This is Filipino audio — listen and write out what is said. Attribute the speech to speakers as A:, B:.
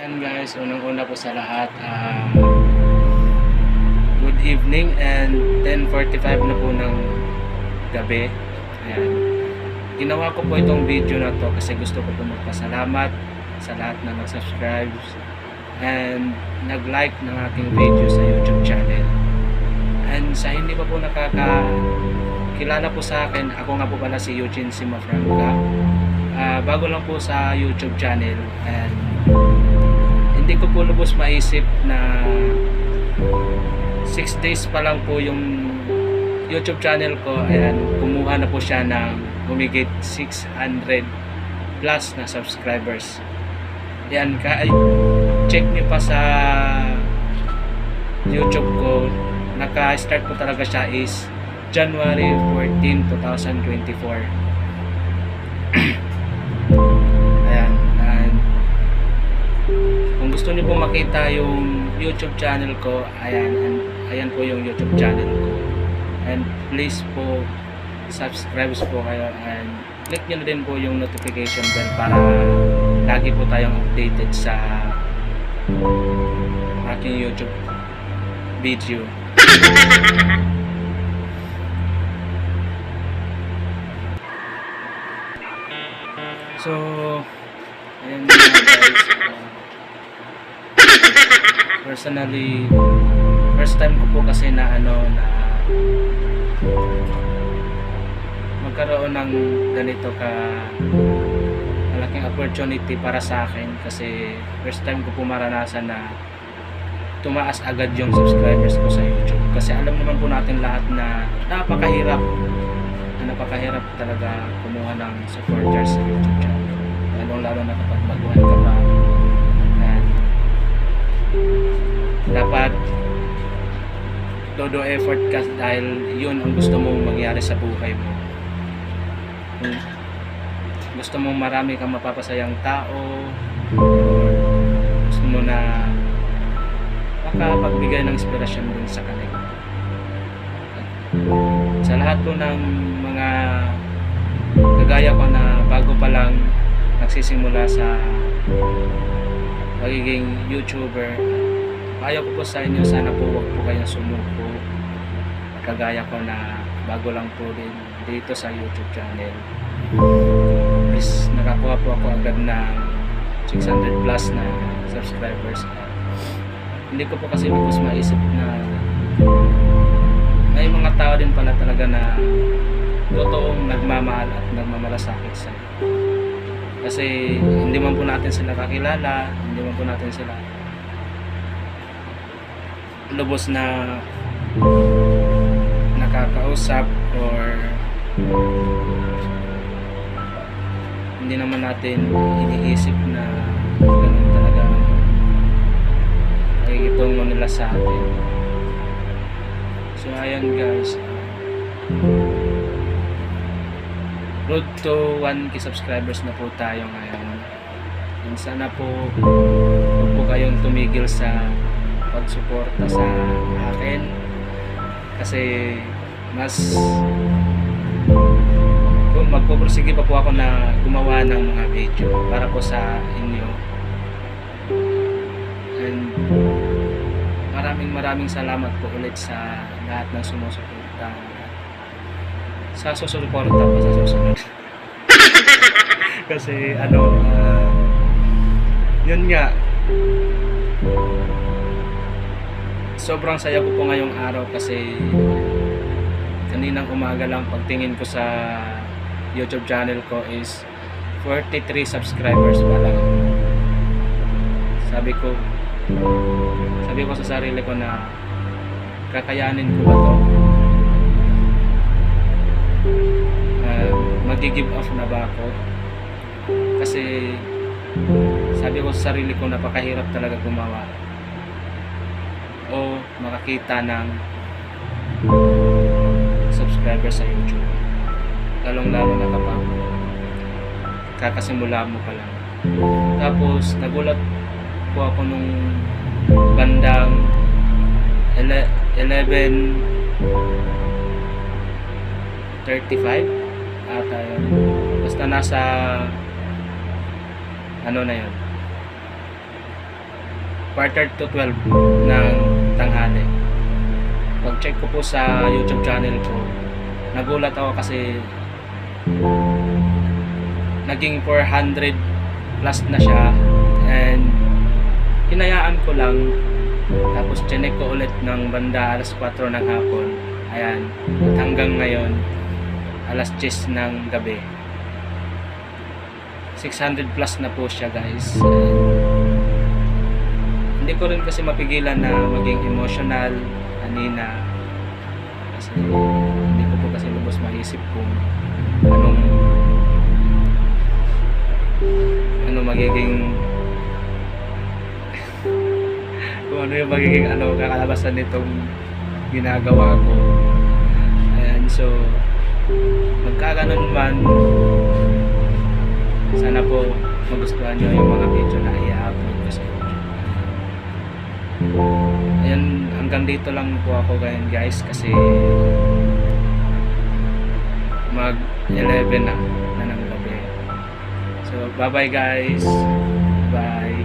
A: Yan guys, unang-una po sa lahat, ah, good evening and 10.45 na po ng gabi. Ayan. Ginawa ko po itong video na to kasi gusto ko po magpasalamat sa lahat na nag-subscribe and nag-like ng aking video sa YouTube channel. And sa hindi pa po nakakakilala po sa akin, ako nga po pala si Eugene Simafranca. Ah, bago lang po sa YouTube channel and hindi ko po lubos maisip na 6 days pa lang po yung YouTube channel ko. Ayan kumuha na po siya ng humigit 600 plus na subscribers. Yan ka check niyo pa sa YouTube ko. Naka-start po talaga siya is January 14, 2024 gusto niyo po makita yung YouTube channel ko, ayan, ayan, po yung YouTube channel ko. And please po, subscribe po kayo and click nyo din po yung notification bell para lagi po tayong updated sa aking YouTube video. So, ayan na guys. Uh, personally first time ko po kasi na ano na magkaroon ng ganito ka malaking opportunity para sa akin kasi first time ko po maranasan na tumaas agad yung subscribers ko sa YouTube. Kasi alam naman po natin lahat na napakahirap na napakahirap talaga kumuha ng supporters sa YouTube channel. Lalong lalo na kapag baguhan ka dapat todo effort ka dahil yun ang gusto mong mangyari sa buhay mo. Kung gusto mong marami kang mapapasayang tao. Gusto mo na makapagbigay ng inspirasyon dun sa kanila. Sa lahat po ng mga kagaya ko na bago pa lang nagsisimula sa pagiging YouTuber ayaw ko po sa inyo sana po wag po kayong sumuko. Kagaya ko na bago lang po din dito sa YouTube channel. Please nakakuha po ako agad ng 600 plus na subscribers. Hindi ko po kasi lubos maisip na may mga tao din pala talaga na totoong nagmamahal at nagmamalasakit sa kasi hindi man po natin sila kakilala hindi man po natin sila lubos na nakakausap or hindi naman natin iniisip na ganun talaga nakikitungo nila sa atin. So ayan guys. Road to 1k subscribers na po tayo ngayon. And sana po huwag po kayong tumigil sa pagsuporta sa akin. Kasi mas kung magpupursige pa po ako na gumawa ng mga video para po sa inyo. And maraming maraming salamat po ulit sa lahat ng sumusuporta. Sa susuporta pa sa susunod. Kasi ano ah, yun nga sobrang saya ko po ngayong araw kasi kaninang umaga lang pagtingin ko sa YouTube channel ko is 43 subscribers pa lang. Sabi ko sabi ko sa sarili ko na kakayanin ko ba to? Uh, mag-give off na ba ako? Kasi sabi ko sa sarili ko napakahirap talaga gumawa o makakita ng subscribers sa YouTube. Lalong lalo na kapag kakasimula mo pa lang. Tapos nagulat po ako nung bandang ele- 11 35 ata yun. Basta nasa ano na yun quarter to 12 ng tanghali. Pag-check ko po sa YouTube channel ko, nagulat ako kasi naging 400 plus na siya. And hinayaan ko lang. Tapos chinek ko ulit ng banda alas 4 ng hapon. Ayan at hanggang ngayon alas 10 ng gabi. 600 plus na po siya guys. And hindi ko rin kasi mapigilan na maging emotional kanina kasi hindi ko po kasi lubos maisip kung anong ano magiging kung ano yung magiging ano kakalabasan nitong ginagawa ko. Ayan so magkaganon man sana po magustuhan nyo yung mga video na i-upload ayan hanggang dito lang po ako ngayon guys kasi mag 11 na na ng gabi. So bye bye guys. Bye